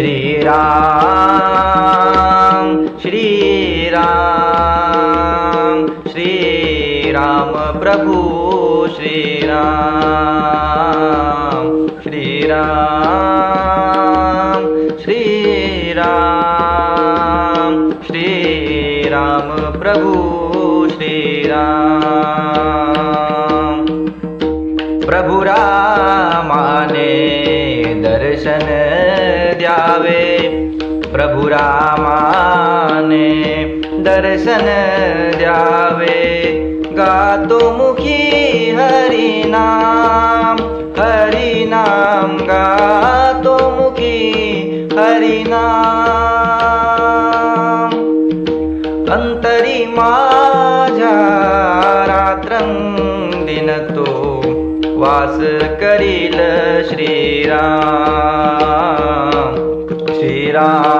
श्रीराम श्रीराम श्रीराम प्रभु श्रीराम श्रीराम श्रीराम श्रीराम प्रभु श्रीराम। प्रभु रामाने दर्शन द्यावे. गातो मुखी हरिनाम हरिनाम गातो मुखी हरिनाम अंतरी माझ्या रात्रंदिन तो वास करील श्रीराम. श्रीराम.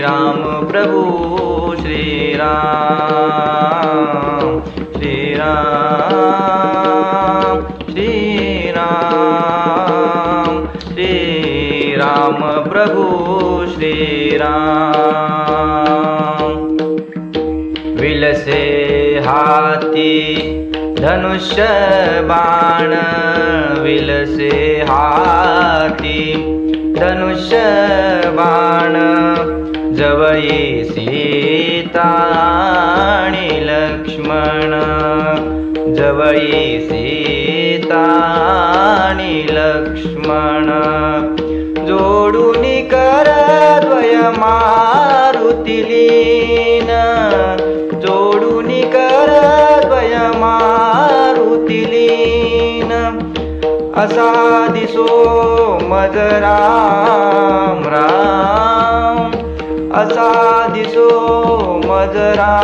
राम प्रभु श्रीराम श्रीराम श्रीराम श्रीराम प्रभु श्रीराम। विलसे हाती धनुष्य बाण विलसे हाती धनुष्य बाण। जवळी सीता आणि लक्ष्मण. जवळी सीता आणि लक्ष्मण. जोडून कर द्वय मारुतिलीन जोडून कर द्वय मारुतिलीन असा दिसो मजराम. असा दिसो मजरा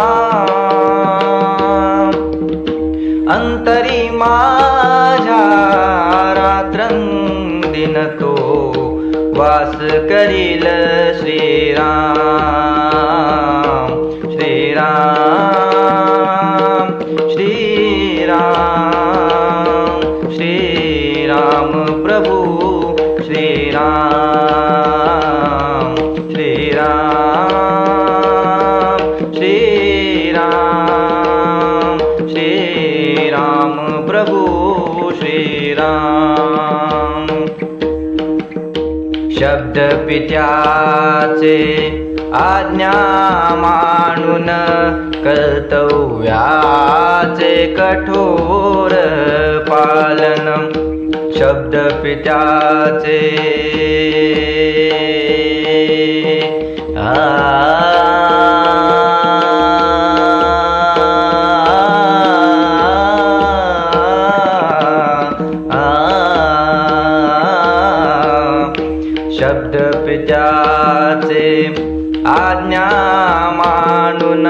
अंतरी माझ्या रात्रंदिन तो वास करील श्रीराम. श्रीराम. श्रीराम। शब्द पित्याचे आज्ञा मानून कर्तव्याचे कठोर पालन शब्द पित्याचे आज्ञा मानून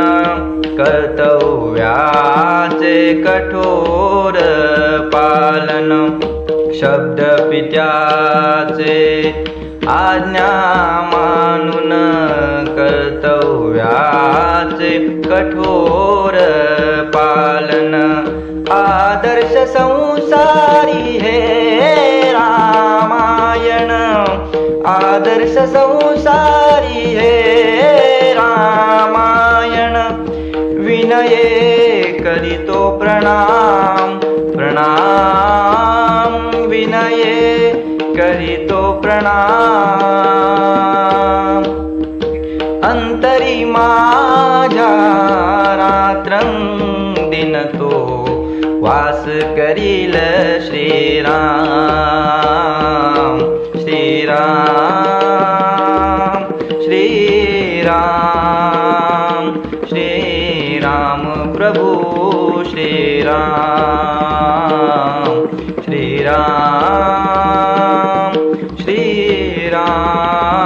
कर्तव्याचे कठोर पालन. शब्द पित्याचे आज्ञा मानून कर्तव्याचे कठोर पालन. आदर्श संसारी हे रामायण. आदर्श संसारी विनये करितो प्रणाम। प्रणाम विनये करितो प्रणाम। अंतरी माझ्या रात्रंदिन तो वास करील श्रीराम। श्रीराम श्रीराम श्री प्रभु श्रीराम श्रीराम श्रीराम।